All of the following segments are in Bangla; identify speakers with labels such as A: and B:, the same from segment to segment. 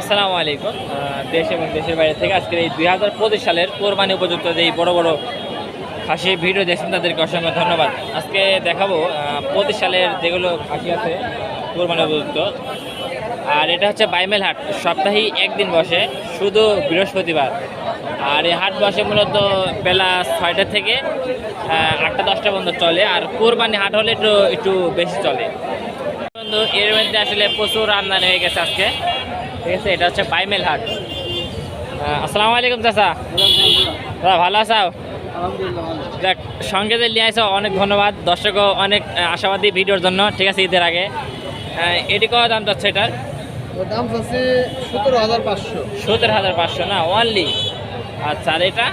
A: আসসালামু আলাইকুম। দেশ এবং দেশের বাইরে থেকে আজকের এই দুই হাজার পঁচিশ সালের কোরবানি উপযুক্ত যে এই বড় বড় খাসি ভিডিও দেখছেন, তাদেরকে অসংখ্য ধন্যবাদ। আজকে দেখাবো পঁচিশ সালের যেগুলো খাসি আছে, কোরবানি উপযুক্ত। আর এটা হচ্ছে বাইমেল হাট। সপ্তাহে একদিন বসে, শুধু বৃহস্পতিবার। আর এই হাট বসে মূলত বেলা ছয়টা থেকে আটটা, দশটা পর্যন্ত চলে। আর কোরবানি হাট হলে একটু একটু বেশি চলে। বন্ধু, এর মধ্যে আসলে প্রচুর আমদানি হয়ে গেছে আজকে। ঠিক আছে এটা হচ্ছে পাইমেল হাট। আসসালামু আলাইকুম চাচা। দাদা ভালো আছো দেখ সঙ্গে যে নিয়ে আসো অনেক ধন্যবাদ। দর্শকও অনেক আশাবাদী ভিডিওর জন্য ঠিক আছে ঈদের আগে। এটি কত দাম যাচ্ছে এটার?
B: দাম আছে সতেরো হাজার পাঁচশো।
A: সত্তর হাজার পাঁচশো না? অনলি আচ্ছা আর এটা?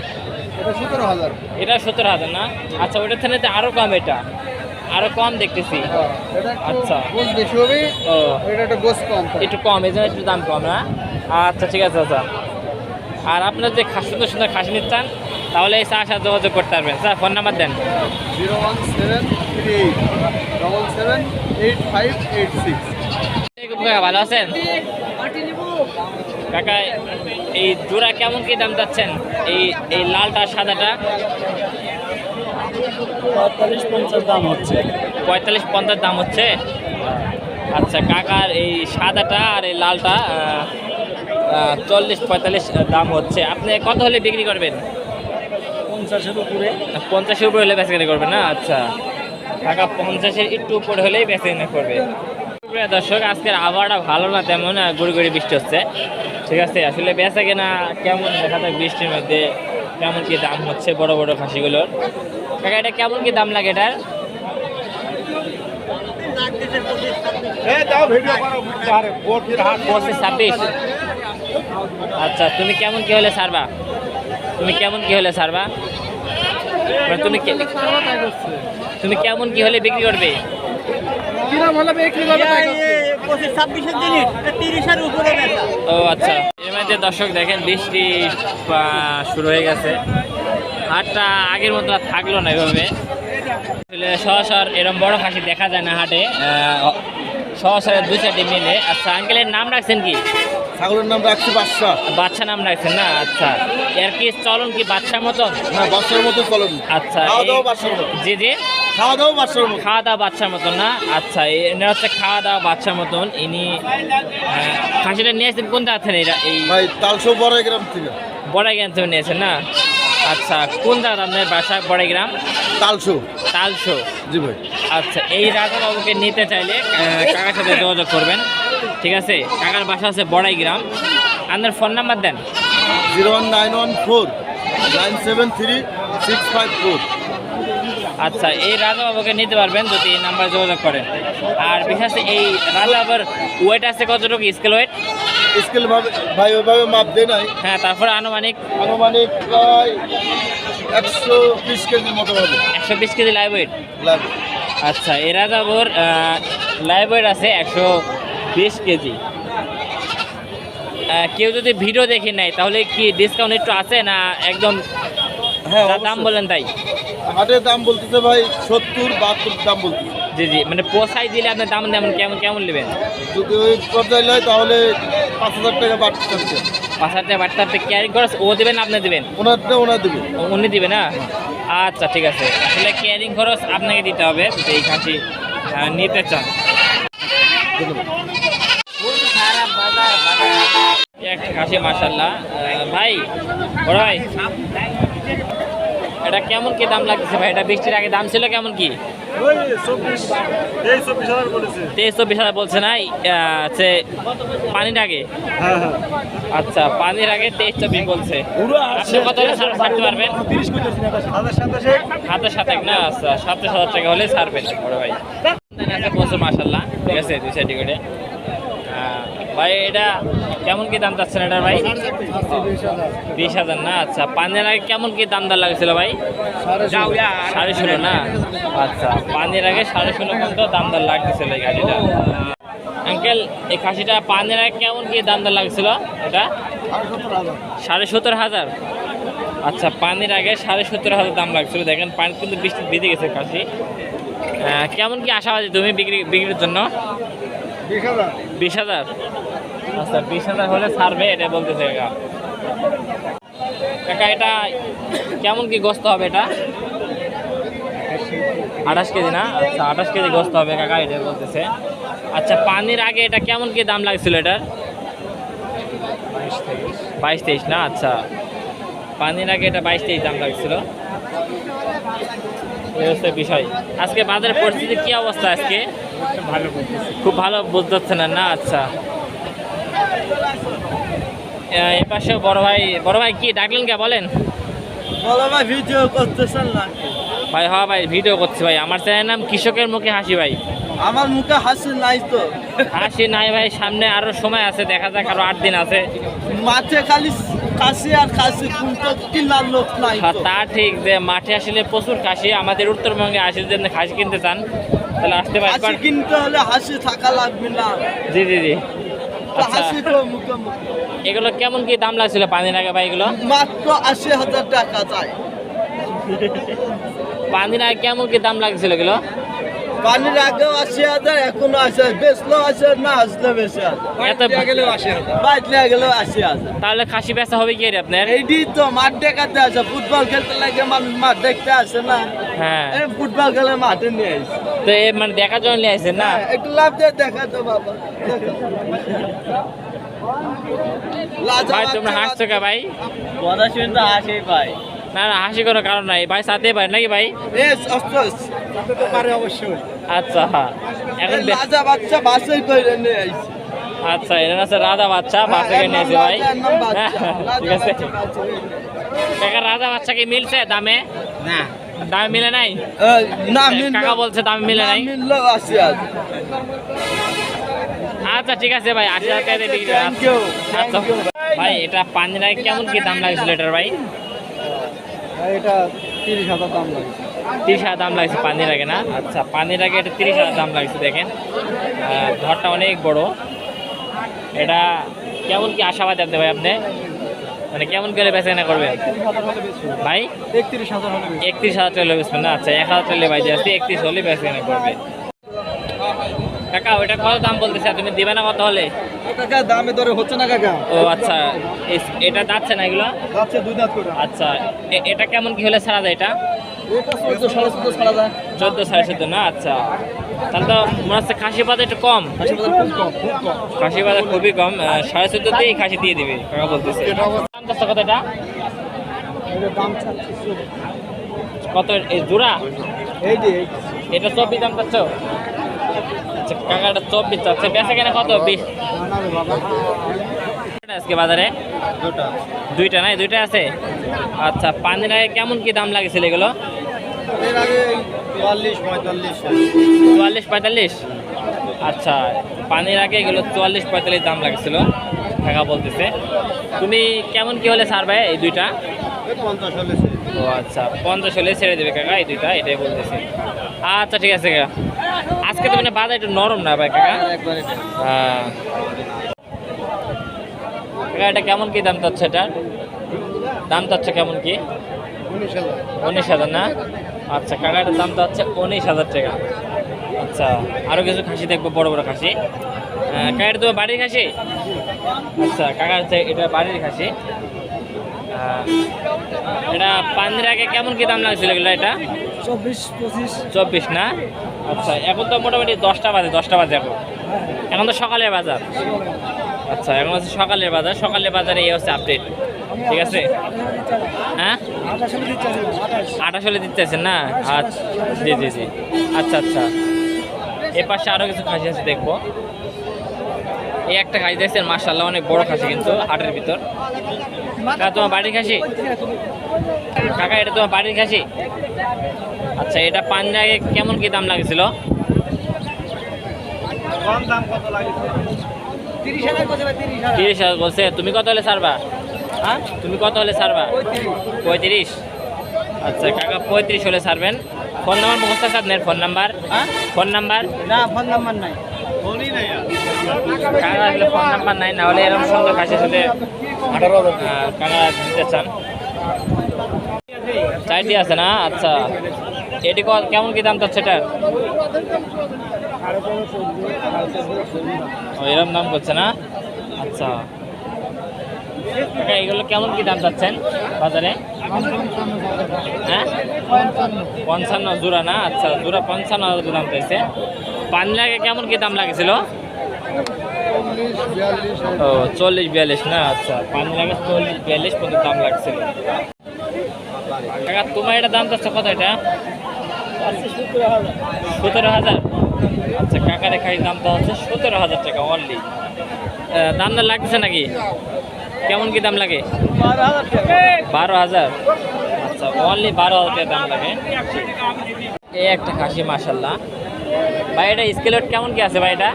B: এটা সতেরো হাজার।
A: এটা সত্তর হাজার না? আচ্ছা ওটার থেকে আরও কম এটা। আরও কম দেখতেছি। আচ্ছা।
B: গোস বেশি হবে
A: ও।
B: এটা একটা গোস কম
A: একটু কম এই জন্য একটু দাম কম না আচ্ছা ঠিক আছে আচ্ছা। আর আপনার যে সুন্দর সুন্দর খাসি নিতে চান তাহলে এই চার সাথে যোগাযোগ করতে পারবেন। স্যার ফোন নাম্বার দেন।
B: Zero one seven three double seven eight five eight six.
A: ভালো আছেন? কাকা এই জোড়া কেমন কি দাম যাচ্ছেন এই এই লালটা সাদাটা?
B: পঁয়তাল্লিশ পঞ্চাশ দাম হচ্ছে।
A: পঁয়তাল্লিশ পঞ্চাশ দাম হচ্ছে? আচ্ছা কাকার এই সাদাটা আর এই লালটা চল্লিশ পঁয়তাল্লিশ দাম হচ্ছে। আপনি কত হলে বিক্রি করবেন?
B: পঞ্চাশের উপরে।
A: পঞ্চাশের উপরে হলে বেচা করবেন না? আচ্ছা। টাকা পঞ্চাশের একটু উপরে হলেই বেচা কেনা করবে। প্রিয় দর্শক আজকের আবহাওয়াটা ভালো না তেমন গুড়ি গুড়ি বৃষ্টি হচ্ছে। ঠিক আছে আসলে বেচা কেনা কেমন দেখা যায় বৃষ্টির মধ্যে কেমন কি দাম হচ্ছে বড় বড় খাসিগুলোর। কাকা এটা কেমন কি দাম লাগে এটার? ছাব্বিশ। আচ্ছা তুমি কেমন কি হলে ছাড়বা? তুমি কেমন কি হলে ছাড়বা? মানে তুমি তুমি কেমন কি হলে বিক্রি করবে? ও আচ্ছা। এর মধ্যে দর্শক দেখেন বৃষ্টি শুরু হয়ে গেছে। হাটটা আগের মতো আর থাকল না এভাবে। আসলে সহসর এরকম বড় খাসি দেখা যায় না হাটে। সহসরের দু চারটি মিলে। আচ্ছা আঙ্কেলের নাম রাখছেন কি?
B: ছাগলের নাম রাখছি বাদশা।
A: বাচ্চা নাম রাখছেন না? আচ্ছা। এর কি চলন কি বাচ্চার মতন?
B: হ্যাঁ বাদশার মতো চলুন।
A: আচ্ছা
B: বাচ্চার
A: জি জি।
B: খাওয়া দাওয়া বাচ্চার মতো
A: খাওয়া দাওয়া বাচ্চার মতন না? আচ্ছা এনার হচ্ছে খাওয়া দাওয়া বাচ্চার মতন। ইনি খাসিটা নিয়ে আসছেন কোন জায়গা থেকে? এই
B: তালশো বড় গ্রাম থেকে।
A: বড়াই গ্রাম থেকে নিয়েছেন না? আচ্ছা কোন জায়গা আপনার বাসা? বড়াই গ্রাম
B: তালশো
A: তালশো
B: জি ভাই।
A: আচ্ছা এই রাজাবাবুকে নিতে চাইলে কাকার সাথে যোগাযোগ করবেন। ঠিক আছে? কাকার বাসা আছে বড়াই গ্রাম আপনার ফোন নাম্বার দেন।
B: Zero one nine one four nine seven three six five four.
A: আচ্ছা এই রাজাবাবুকে নিতে পারবেন যদি এই নাম্বারে যোগাযোগ করেন। আর বিশেষ এই রাজাবাবুর ওয়েট আছে কতটুকু? স্কেল ওয়েট
B: স্কেল ভাবে ভাই ওইভাবে মাপ দেয় নাই।
A: হ্যাঁ তারপরে আনুমানিক
B: আনুমানিক প্রায় একশো বিশ কেজির মতো হবে।
A: একশো বিশ কেজি লাইভ ওয়েট আচ্ছা এরা যাবর লাইভ ওয়েট আছে একশো বিশ কেজি। কেউ যদি ভিডিও দেখে নেয় তাহলে কি ডিসকাউন্ট একটু আছে না একদম
B: হ্যাঁ
A: দাম বলেন তাই?
B: হাটের দাম বলতেছে ভাই সত্তর বাহাত্তর দাম বলতেছে।
A: জি জি। মানে পোসাই দিলে আপনার দাম যেমন কেমন কেমন নেবেন?
B: যদি ওই পর্যায়ে হয় তাহলে পাঁচ হাজার টাকা বাড়তে থাকছে
A: পাঁচ হাজার টাকা বাড়তে আপনি ক্যারিং খরচ ও দেবেন আপনি দেবেন?
B: ওনারটা ওনার দেবে।
A: উনি দিবে না? আচ্ছা ঠিক আছে। আসলে ক্যারিং খরচ আপনাকে দিতে হবে এই খাসি নিতে চান। একটা খাসি মাসাল্লাহ ভাই বড় ভাই। এটা কেমন কি দাম লাগতেছে ভাই? এটা বৃষ্টির আগে দাম ছিল কেমন কি? তেইশ চব্বিশ হাজার বলছে না? এই, পানির আগে? আচ্ছা পানির আগে তেইশ চব্বিশ বলছে। আপনি কত ছাড়তে পারবেন? সাতাশ সাতাশ না? আচ্ছা সাতাশ হাজার টাকা হলে ছাড়বেন বড় ভাই। আছে প্রচুর মাসাল্লাহ ঠিক আছে দুই সাইড করে ভাই এটা কেমন কি দাম চাচ্ছেন এটা ভাই? বিশ হাজার না আচ্ছা। পানির আগে কেমন কি দাম দর লাগছিল ভাই? সাড়ে ষোলো। না? আচ্ছা পানির আগে সাড়ে ষোলো পর্যন্ত দাম দর লাগতেছিল এই গাড়িটা। আঙ্কেল এই খাসিটা পানির আগে কেমন কি দাম দর লাগছিল এটা? সাড়ে সত্তর হাজার। আচ্ছা পানির আগে সাড়ে সত্তর হাজার দাম লাগছিল। দেখেন পানি কিন্তু বৃষ্টি বেঁধে গেছে খাসি। আহ, কেমন কি আশাবাদী তুমি বিক্রি বিক্রির জন্য? বিশ হাজার? আচ্ছা বিশ হাজার হলে ছাড়বে, এটা বলতেছে কাকা এটা কেমন কি গোস্ত হবে এটা? আঠাশ কেজি না? আচ্ছা আঠাশ কেজি গোস্ত হবে কাকা এটা বলতেছে। আচ্ছা পানির আগে এটা কেমন কি দাম লাগছিল এটার? বাইশ তেইশ না? আচ্ছা। পানির আগে এটা বাইশ তেইশ দাম লাগছিল। এই হচ্ছে বিষয়। আজকে বাজারের পরিস্থিতি কি অবস্থা আজকে?
B: ভালো
A: খুব ভালো বুঝতে পারছে না না আচ্ছা। এ- পাশে বড় ভাই বড় ভাই কি ডাকলেন কে বলেন?
C: বলো ভাই ভিডিও করতেছেন না
A: ভাই হ্যাঁ ভাই ভিডিও করছি ভাই। আমার চ্যানেল নাম কৃষকের মুখে হাসি ভাই।
C: আমার মুখে হাসি নাই তো।
A: হাসি নাই ভাই সামনে আরও সময় আছে দেখা যাক আরও আট দিন আছে।
C: মাঠে খালি কাশি আর কাশি কিনার লোক নাই
A: হ্যাঁ,
C: তা।
A: ঠিক যে মাঠে আসলে প্রচুর খাসি আমাদের উত্তরবঙ্গে আসে যদি খাসি কিনতে চান তাহলে আসতে পারেন।
C: কিনতে হলে হাসি থাকা লাগবে না।
A: জি জি জি। আচ্ছা। এগুলো কেমন কি দাম লাগছিল পানির আগে ভাই এগুলো?
C: মাত্র আশি হাজার টাকা চাই
A: পানির আগে কেমন কি দাম লাগছিল এগুলো?
C: পানির আগেও আশি হাজার এখনও বেচলেও আশি হাজার না আসলে বেশি
A: এত
C: গেলেও আশি হাজার। বাইরে গেলেও আশি হাজার।
A: তাহলে খাসি বেচা হবে কি আপনার?
C: এইটি তো মাঠ দেখাতে আসে ফুটবল খেলতে লাগে মানুষ মাঠ দেখতে আসে না।
A: হ্যাঁ।
C: ফুটবল খেলে মাঠে নিয়ে আসে।
A: তো এ মানে দেখার জন্য নিয়ে না?
C: একটু লাভ দিয়ে দেখা তো বাবা।
A: ভাই তোমরা হাসছো কে ভাই?
C: কথা শুনে তো হাসি ভাই।
A: না না হাসি কোনো কারণ নাই। ভাই সাথে পারে নাকি ভাই?
C: এ অস্ট্রেস তো পারে অবশ্যই।
A: আচ্ছা হ্যাঁ। এখন বে-
C: বাচ্চা বাসই করে নিয়ে আইছে।
A: আচ্ছা এটা আছে রাজা বাচ্চা বাচ্চা করে ভাই। হ্যাঁ, ঠিক আছে। কাকা রাজা বাচ্চা কি মিলছে দামে?
C: না।
A: দামে মিলে নাই?
C: না
A: কাকা বলছে দামে মিলে নাই। আচ্ছা ঠিক আছে ভাই আশি হাজার টাকা আচ্ছা ভাই এটা পাঞ্জায় কেমন কি দাম লাগছিল এটার ভাই?
C: এটা তিরিশ হাজার দাম লাগে
A: তিরিশ হাজার দাম লাগছে পানির আগে না? আচ্ছা পানির আগে এটা তিরিশ হাজার দাম লাগছে দেখেন। ঘরটা অনেক বড়। এটা কেমন কি আশাবাদ আপনি ভাই আপনি? মানে কেমন গেলে বেচা কেনা করবেন ভাই?
C: একত্রিশ হাজার
A: একত্রিশ হাজার বেচবেন না? আচ্ছা এক হাজার টাকা ভাই একত্রিশ হলে বেচা কেনা করবে। কাকা ওইটা কত দাম বলতেছে? তুমি দিবে না কত হলে?
C: কাকা দামে দরে হচ্ছে না কাকা।
A: ও আচ্ছা এটা যাচ্ছে না এগুলো?
C: যাচ্ছে দুই দাঁত করে।
A: আচ্ছা এটা কেমন কি হলে ছাড়া যায় এটা?
C: চোদ্দ সাড়ে চোদ্দ ছাড়া যায়।
A: চোদ্দ সাড়ে চোদ্দ না? আচ্ছা। তাহলে তো মনে হচ্ছে খাসি পাতা একটু কম।
C: খুব খুব কম।
A: খাসি বাজার খুবই কম সাড়ে চোদ্দতেই খাসি দিয়ে দিবে কাকা বলতেছে। দাম চাচ্ছে কত এটা? কত এই জোড়া
C: এই যে।
A: এটা চব্বিশ দাম চাচ্ছ? আচ্ছা কাকাটা চব্বিশ চাচ্ছে বেচা কেনা কত? বিশ। আজকে বাজারে?
C: দুটা
A: দুইটা নাই দুইটা আছে? আচ্ছা পানির আগে কেমন কি দাম লাগেছিল এগুলো?
C: চুয়াল্লিশ পঁয়তাল্লিশ।
A: আচ্ছা পানির আগে এগুলো চুয়াল্লিশ পঁয়তাল্লিশ দাম লাগছিল কাকা বলতেছে। তুমি কেমন কি হলে ছাড়বে এই দুইটা? ও আচ্ছা পঞ্চাশ হলে ছেড়ে দেবে কাকা এই দুইটা এটাই বলতেছে। আচ্ছা ঠিক আছে কাকা। আজকে তো মানে বাজার একটু নরম না ভাই কাকা?
C: একবারে
A: হ্যাঁ। কাকা এটা কেমন কি দাম চাচ্ছে এটা? দাম চাচ্ছে কেমন কি?
C: উনিশ হাজার
A: না? আচ্ছা কাকা এটার দাম তো হচ্ছে উনিশ হাজার টাকা। আচ্ছা আরও কিছু খাসি দেখব বড় বড় খাসি। আহ, কাকা এটা তোমার বাড়ির খাসি? আচ্ছা কাকা হচ্ছে এটা বাড়ির খাসি। এটা পানির আগে কেমন কি দাম লাগছিল এগুলো এটা?
C: চব্বিশ, পঁচিশ।
A: চব্বিশ না? আচ্ছা এখন তো মোটামুটি দশটা বাজে দশটা বাজে এখন। এখন তো সকালের বাজার। আচ্ছা এখন হচ্ছে সকালের বাজার। সকালের বাজারে এই হচ্ছে আপডেট ঠিক আছে? হ্যাঁ? আঠাশ হলে দিতেছেন না? আচ্ছা জি জি জি। আচ্ছা আচ্ছা। এ পাশে আরও কিছু খাসি আছে, দেখব। এই একটা খাসি দেখছেন মার্শাল্লাহ অনেক বড় খাসি কিন্তু, হাটের ভিতর। কাকা তোমার বাড়ির খাসি? কাকা এটা তোমার বাড়ির খাসি? আচ্ছা এটা আগে কেমন কি দাম লাগছিল?
C: কম দাম কত তিরিশ হাজার
A: বলছে তুমি কত হলে ছাড়বা? হ্যাঁ? তুমি কত হলে ছাড়বা? পঁয়ত্রিশ। আচ্ছা কাকা পঁয়ত্রিশ হলে ছাড়বেন। ফোন নাম্বার মুখস্থ আপনার? Phone number?
C: হ্যাঁ?
A: Phone number?
C: না ফোন নাম্বার নাই। ফোনই নাই
A: কাকা ফোন নাম্বার নাই না হলে এরকম সুন্দর কাছে আসলে
C: আঠারো হাজার
A: দিতে চান? চারটি আছে না? আচ্ছা। এটি কেমন কি দাম চাচ্ছে এটার? ও, এরকম দাম করছে না? আচ্ছা। এগুলো কেমন কি দাম চাচ্ছেন বাজারে? হ্যাঁ? পঞ্চান্ন জোড়া না? আচ্ছা জোড়া পঞ্চান্ন হাজার দাম চাইছে। পানলাকে কেমন কি দাম লাগেছিল ও, চল্লিশ বিয়াল্লিশ না? আচ্ছা পানলাকে চল্লিশ বিয়াল্লিশ পর্যন্ত দাম লাগছিল। কাকা, তোমার এটা দাম চাচ্ছ কত এটা? সতেরো হাজার। আচ্ছা কাকা দেখাই দামটা হচ্ছে সতেরো হাজার টাকা অনলি দাম দর লাগছে নাকি? কেমন কি দাম লাগে? বারো হাজার। আচ্ছা অনলি বারো হাজার টাকা দাম লাগে। এই একটা খাসি মাসাল্লাহ ভাই, এটা স্কেল কেমন কি আছে ভাই এটা?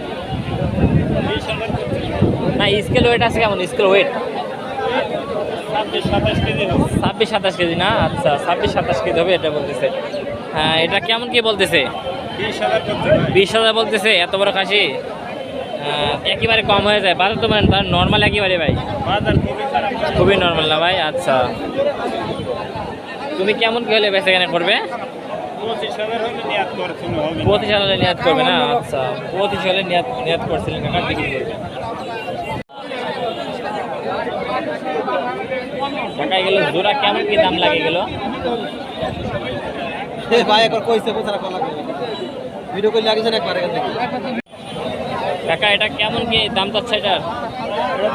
A: না, স্কেল ওয়েট আছে কেমন? স্কেল ওয়েট ছাব্বিশ, সাতাশ কেজি না? আচ্ছা ছাব্বিশ, সাতাশ কেজি হবে এটা বলতেছে। হ্যাঁ এটা কেমন কি বলতেছে? বিশ হাজার বলতেছে, এত বড় খাসি? একেবারে কম হয়ে যায়। বাজার তো মানে নর্মাল একেবারে ভাই। খুবই নর্মাল না ভাই? আচ্ছা। তুমি কেমন কি হলে বেচা কেনা করবে? পঁচিশ হাজার নিয়াত করবে না আচ্ছা পঁচিশ হলে নিয়াত করছিলেন কাকা গেল জোড়া কেমন কি দাম লাগে গেল
C: ভাই একবার কইছে কোথায় কলা ভিডিও করলে আগে একবার এখান থেকে।
A: কাকা এটা কেমন কি দাম চাচ্ছে এটার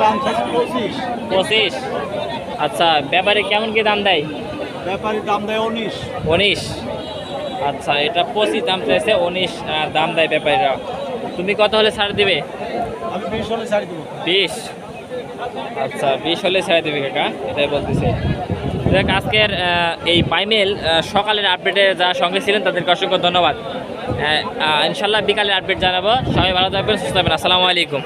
C: দাম পঁচিশ।
A: পঁচিশ? আচ্ছা ব্যাপারে কেমন কি দাম দেয়?
C: ব্যাপারী দাম দেয় উনিশ।
A: উনিশ? আচ্ছা এটা পঁচিশ দাম চাইছে উনিশ দাম দেয় ব্যাপারীরা। তুমি কত হলে ছাড় দিবে?
C: আমি বিশ হলে ছাড়ি দেবো।
A: বিশ? আচ্ছা বিশ হলে ছেড়ে দেবে কাকা, এটাই বলতেছে। দেখ আজকের এই পাইমেল সকালের আপডেটে যারা সঙ্গে ছিলেন, তাদেরকে অসংখ্য ধন্যবাদ। ইনশাল্লাহ বিকালের আপডেট জানাব। সবাই ভালো থাকবেন, সুস্থ থাকবেন। আসসালামু আলাইকুম।